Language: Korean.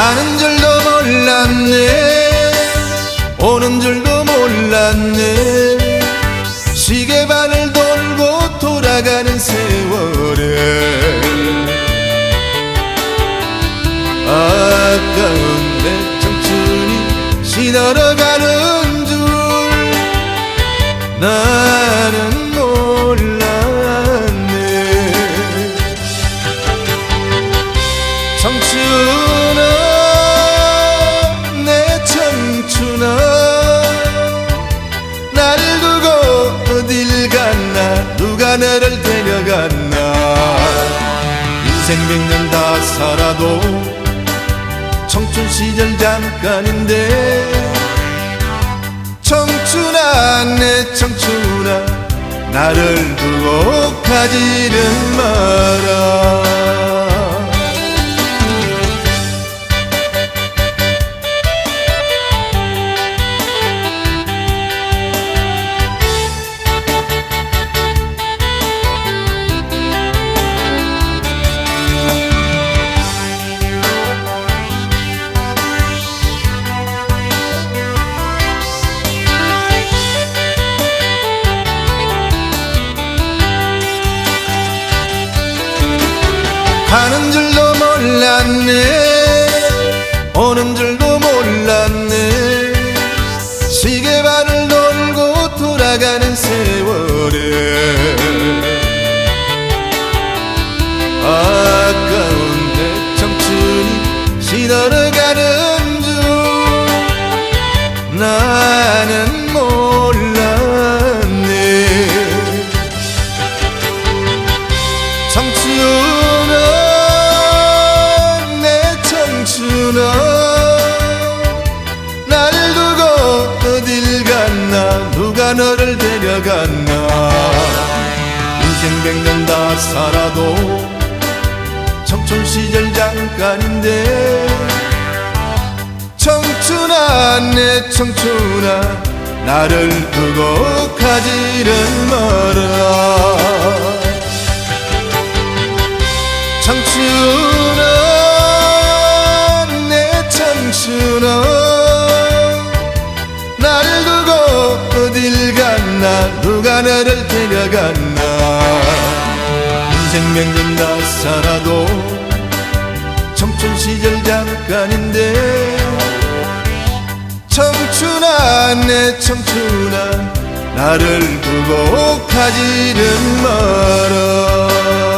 가는 줄도 몰랐네. 오는 줄도 몰랐네. 시계반을 돌고 돌아가는 세월에 아까운 내 청춘이 시들어가는 줄. 나는 인생 백년 다 살아도 청춘 시절 잠깐인데 청춘아 내 청춘아 나를 두고 가지는 마라 가는 줄도 몰랐네. 오는 줄도 몰랐네. 시계발을 돌고 돌아가는 세월에 아 너를 데려갔나? 인생 백년 다 살아도 청춘 시절 잠깐인데 청춘아 내 청춘아 나를 두고 가지는 마라. 청춘아 내 청춘아 갔나 누가 나를 데려갔나? 인생 몇년 다 살아도 청춘 시절 잠깐인데 청춘아 내 청춘아 나를 두고 가지는 마라